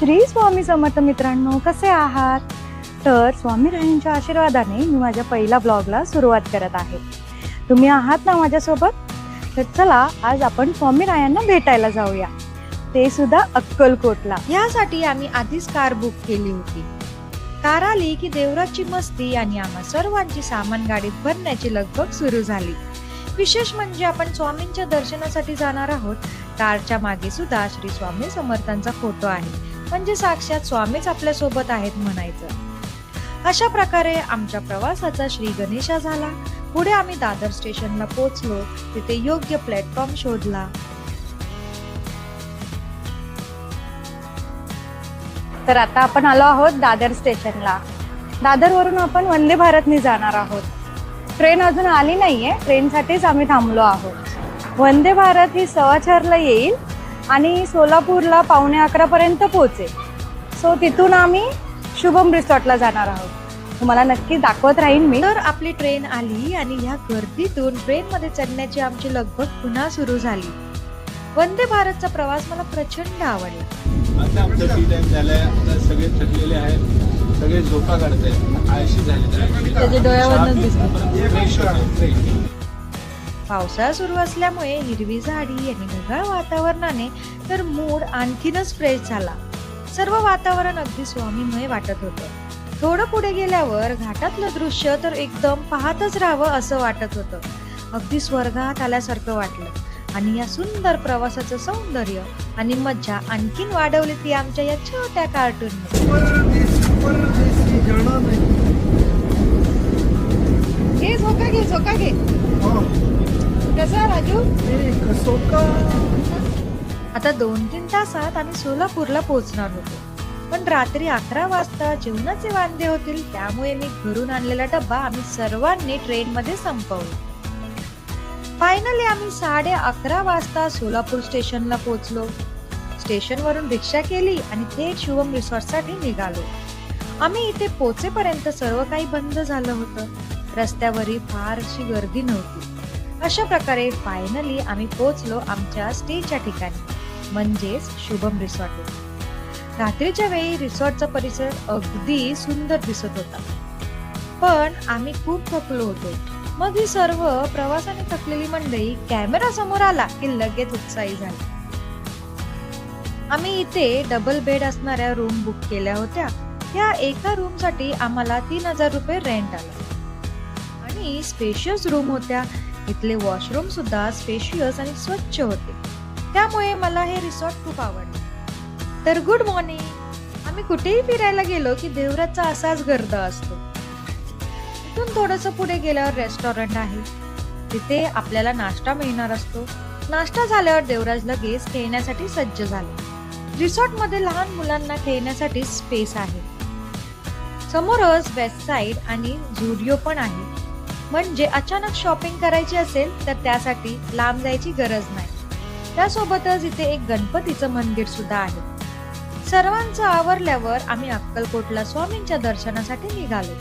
श्री स्वामी समर्थ मित्रांनो कसे आहात? तर स्वामी रायांच्या आशीर्वादाने मी माझ्या पहिल्या ब्लॉगला सुरुवात करत आहे. तुम्ही आहात ना माझ्यासोबत? तर चला आज आपण स्वामी रायांना भेटायला जाऊया. ते सुद्धा अक्कलकोटला. यासाठी आम्ही आधीच कार बुक केली होती. कार आली की देवराची मस्ती आणि आम्हा सर्वांची सामान गाडीत भरण्याची लगबग सुरू झाली. विशेष म्हणजे आपण स्वामींच्या दर्शनासाठी जाणार आहोत. कारच्या मागे सुद्धा श्री स्वामी समर्थांचा फोटो आहे. म्हणजे साक्षात स्वामीच आपल्यासोबत आहेत म्हणायचं. अशा प्रकारे आमच्या प्रवासाचा श्री गणेशा झाला. पुढे आम्ही दादर स्टेशनला पोहोचलो. तिथे योग्य प्लॅटफॉर्म शोधला. तर आता आपण आलो आहोत दादर स्टेशनला. दादरवरून आपण वंदे भारतने जाणार आहोत. ट्रेन अजून आली नाहीये. ट्रेनसाठीच आम्ही थांबलो आहोत. वंदे भारत ही सव्वा येईल. आणि सोलापूरला पावणे अकरापर्यंत पोहोचेल. सो तिथून आम्ही शुभम रिसॉर्टला जाणार आहोत. तुम्हाला नक्की दाखवत राहीन मी. तर आपली ट्रेन आली आणि ह्या गर्दीतून ट्रेन मध्ये चढण्याची आमची लगबग पुन्हा सुरू झाली. वंदे भारतचा प्रवास मला प्रचंड आवडला. आता आमचं टी टाइम झालाय. आता सगळे थकलेले आहेत. सगळे झोपा काढतायत. आळशी झाले त्याच्या डोळ्यावरनंच दिसतं. पावसाळा सुरू असल्यामुळे हिरवी झाडी आणि ढगाळ वातावरणाने तर मूड आणखीनच फ्रेश झाला. सर्व वातावरण अगदी स्वामीमय वाटत होतं. थोडं पुढे गेल्यावर घाटातलं दृश्य तर एकदम पाहतच राहावं असं वाटत होतं. अगदी स्वर्गात आल्यासारखं वाटलं. आणि या सुंदर प्रवासाचं सौंदर्य आणि मज्जा आणखीन वाढवली ती आमच्या या छोट्या कार्टूनने घे झोका घे झोका घे. कसा राजू? आता दोन तीन तासात आम्ही सोलापूरला पोहोचणार होतो. पण रात्री अकरा वाजता जेवणाचे वांदे होतील त्यामुळे मी घरून आणलेला डब्बा आम्ही सर्वांनी ट्रेन मध्ये संपवला. फायनली आम्ही साडे अकरा वाजता सोलापूर स्टेशनला पोहोचलो. स्टेशनवरून रिक्षा केली आणि थेट शुभम रिसॉर्टसाठी निघालो. आम्ही इथे पोचेपर्यंत सर्व काही बंद झालं होतं. रस्त्यावरही फारशी गर्दी नव्हती. अशा प्रकारे फायनली आम्ही पोहोचलो आमच्या स्टेच्या ठिकाणी म्हणजेच शुभम रिसॉर्ट रात्रीच्या वेळी रिसॉर्टचा परिसर अगदी सुंदर दिसत होता. पण आम्ही खूप थकलो होतो. मग ही सर्व प्रवासाने थकलेली मंडळी कॅमेरा समोर आला की लगेच उत्साही झाली. आम्ही इथे डबल बेड असणाऱ्या रूम बुक केल्या होत्या. या एका रूमसाठी आम्हाला तीन हजार रुपये रेंट आला. आणि स्पेशियस रूम होत्या. इथले वॉशरूम सुद्धा स्पेशियस आणि स्वच्छ होते. त्यामुळे मला हे रिसॉर्ट खूप आवडले. तर गुड मॉर्निंग आम्ही कुठेही फिरायला गेलो की देवराचा असाच गर्द असतो. इथून थोडस पुढे गेल्यावर रेस्टॉरंट आहे. तिथे आपल्याला नाश्ता मिळणार असतो. नाश्ता झाल्यावर देवराज लगेच खेळण्यासाठी सज्ज झाले. रिसॉर्टमध्ये लहान मुलांना खेळण्यासाठी स्पेस आहे. समोरच वेस्ट आणि झुडिओ पण आहे. म्हणजे अचानक शॉपिंग करायची असेल तर त्यासाठी लांब जायची गरज नाही. त्यासोबतच इथे एक गणपतीचं मंदिर सुद्धा आहे. सर्वांचं आवरल्यावर आम्ही अक्कलकोटला स्वामींच्या दर्शनासाठी निघालो.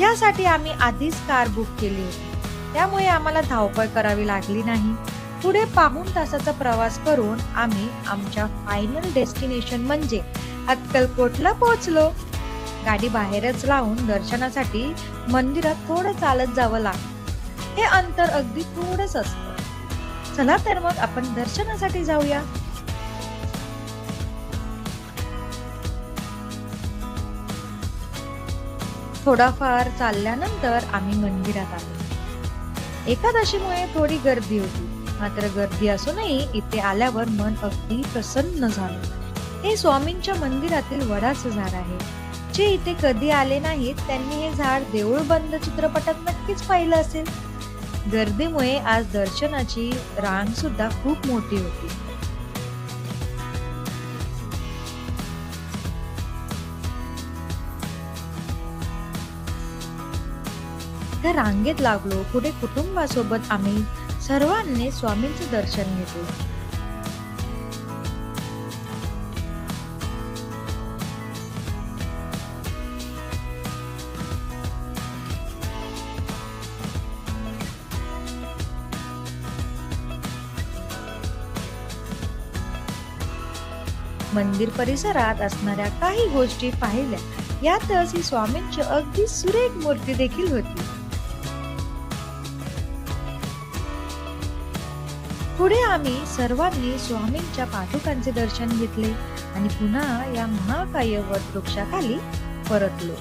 यासाठी आम्ही आधीच कार बुक केली होती. त्यामुळे आम्हाला धावपळ करावी लागली नाही. पुढे पाहून तासाचा प्रवास करून आम्ही आमच्या फायनल डेस्टिनेशन म्हणजे अक्कलकोटला पोहोचलो. गाडी बाहेरच लावून दर्शनासाठी मंदिरात थोडं चालत जावं लागतं. हे अंतर अगदी थोडंच असतं. चला तर मग आपण दर्शनासाठी जाऊया. थोडाफार चालल्यानंतर आम्ही मंदिरात आलो. एकादशीमुळे थोडी गर्दी होती. मात्र गर्दी असूनही इथे आल्यावर मन अगदी प्रसन्न झालं. हे स्वामींच्या मंदिरातील वडाचं झाड आहे. जे इथे कधी आले नाहीत त्यांनी हे झाड देऊळ बंद चित्रपटात नक्कीच पाहिलं असेल. गर्दीमुळे आज दर्शनाची रांग सुद्धा खूप मोठी होती. त्या रांगेत लागलो पुढे कुटुंबासोबत आम्ही सर्वांनी स्वामींचे दर्शन घेतले. मंदिर परिसरात असणाऱ्या काही गोष्टी पाहिल्या. यातच ही स्वामींची अगदी सुरेख मूर्ती देखील होती. पुढे आम्ही सर्वांनी स्वामींच्या पाठुकांचे दर्शन घेतले आणि पुन्हा या महाकाय वट वृक्षाखाली परतलो.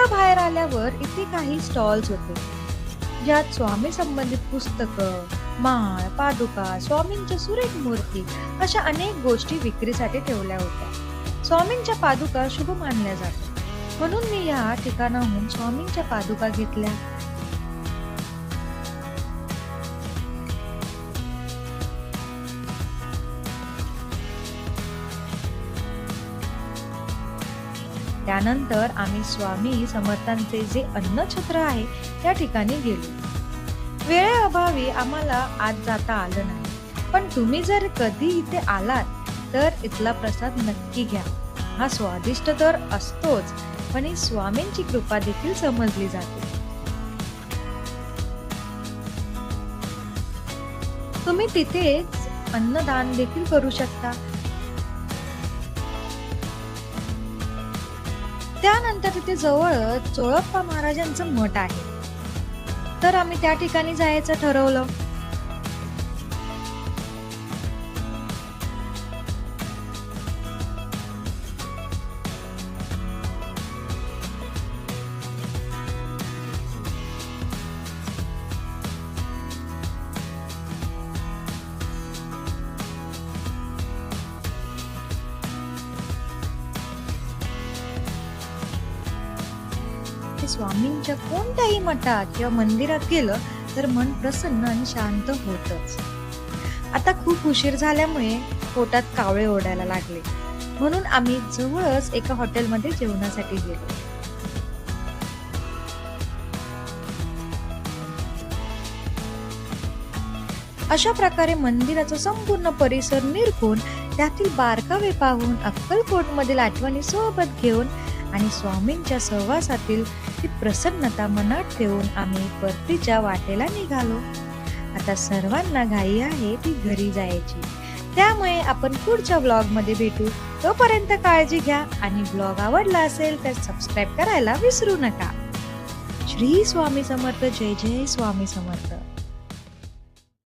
थोडं बाहेर आल्यावर इथे काही स्टॉल्स होते. ज्यात स्वामी संबंधित पुस्तकं माळ पादुका स्वामींच्या सुरेख मूर्ती अशा अनेक गोष्टी विक्रीसाठी ठेवल्या होत्या. स्वामींच्या पादुका शुभ मानल्या जातात. म्हणून मी या ठिकाणाहून स्वामींच्या पादुका घेतल्या. त्यानंतर आम्ही स्वामी समर्थांचे जे अन्नछत्र आहे त्या ठिकाणी गेलो. वेळेअभावी आम्हाला आज जाता आलं नाही. पण तुम्ही जर कधी इथे आलात तर इथला प्रसाद नक्की घ्या. हा स्वादिष्ट तर असतोच पण ही स्वामींची कृपा देखील समजली जाते. तुम्ही तिथेच अन्नदान देखील करू शकता. त्यानंतर तिथे जवळच चोळप्पा महाराजांचं मठ आहे. तर आम्ही त्या ठिकाणी जायचं ठरवलं. स्वामींच्या कोणत्याही मठात किंवा मंदिरात गेलं तर मन प्रसन्न आणि शांत होतच. आता खूप उशीर झाल्यामुळे पोटात कावळे ओढायला लागले. म्हणून आम्ही जवळच एका हॉटेलमध्ये जेवणासाठी गेलो. अशा प्रकारे मंदिराचा संपूर्ण परिसर निरखून त्यातील बारकावे पाहून अक्कलकोट मधील आठवणी सोबत घेऊन आणि स्वामींच्या सहवासातील ती प्रसन्नता मनात ठेवून आम्ही परतीच्या वाटेला निघालो. आता सर्वांना घाई आहे ती घरी जायची. त्यामुळे आपण पुढच्या ब्लॉगमध्ये भेटू. तोपर्यंत काळजी घ्या आणि ब्लॉग आवडला असेल तर सबस्क्राईब करायला विसरू नका. श्री स्वामी समर्थ जय जय स्वामी समर्थ.